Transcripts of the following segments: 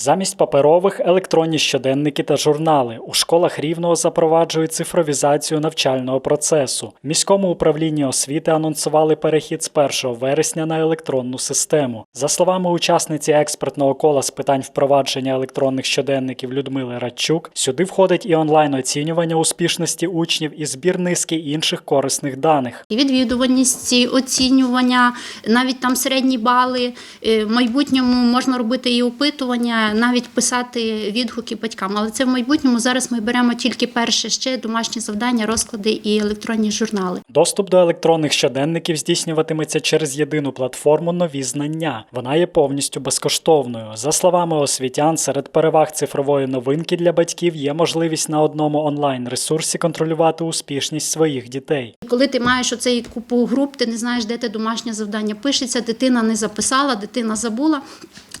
Замість паперових електронні щоденники та журнали у школах рівного запроваджують цифровізацію навчального процесу. Міському управлінні освіти анонсували перехід з 1 вересня на електронну систему. За словами учасниці експертного кола з питань впровадження електронних щоденників Людмили Радчук, сюди входить і онлайн оцінювання успішності учнів і збір низки інших корисних даних. І відвідуваність, оцінювання, навіть там середні бали. Е, В майбутньому можна робити і опитування, навіть писати відгуки батькам. Але це в майбутньому зараз ми беремо тільки перше ще домашні завдання, розклади і електронні журнали. Доступ до електронних щоденників здійснюватиметься через єдину платформу Нові знання. Вона є повністю безкоштовною. За словами освітян, серед переваг цифрової новинки для батьків є можливість на одному онлайн ресурсі контролювати успішність своїх дітей. Коли ти маєш оцей купу груп, ти не знаєш, де те домашнє завдання пишеться, дитина не записала, дитина забула.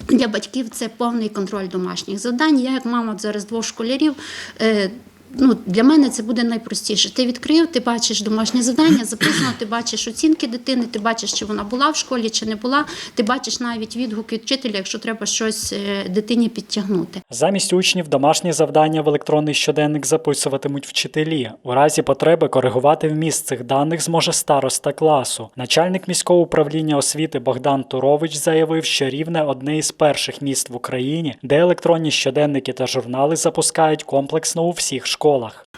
Для батьків це повний контроль домашніх завдань. Я, як мама зараз двох школярів, е, ну, для мене це буде найпростіше. Ти відкрив, ти бачиш домашнє завдання, записано, ти бачиш оцінки дитини, ти бачиш, чи вона була в школі, чи не була. Ти бачиш навіть відгуки вчителя, якщо треба щось е, дитині підтягнути. Замість учнів домашні завдання в електронний щоденник записуватимуть вчителі. У разі потреби коригувати вміст цих даних зможе староста класу. Начальник міського управління освіти Богдан Турович заявив, що рівне одне із перших міст в Україні, де електронні щоденники та журнали запускають комплексно у всіх школах.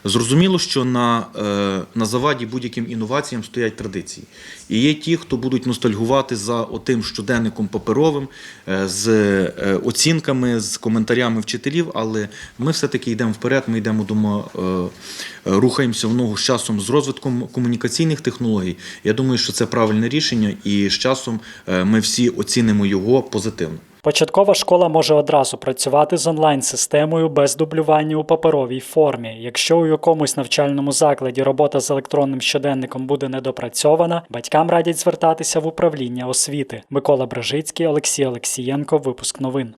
Зрозуміло, що на, е, на заваді будь-яким інноваціям стоять традиції. І є ті, хто будуть ностальгувати за отим щоденником паперовим, е, з е, оцінками, з коментарями вчителів, але ми все-таки йдемо вперед, ми йдемо е, рухаємося в ногу з часом з розвитком комунікаційних технологій. Я думаю, що це правильне рішення, і з часом ми всі оцінимо його позитивно. Початкова школа може одразу працювати з онлайн-системою без дублювання у паперовій формі. Якщо у якомусь навчальному закладі робота з електронним щоденником буде недопрацьована, батькам радять звертатися в управління освіти. Микола Бражицький, Олексій Олексієнко, випуск новин.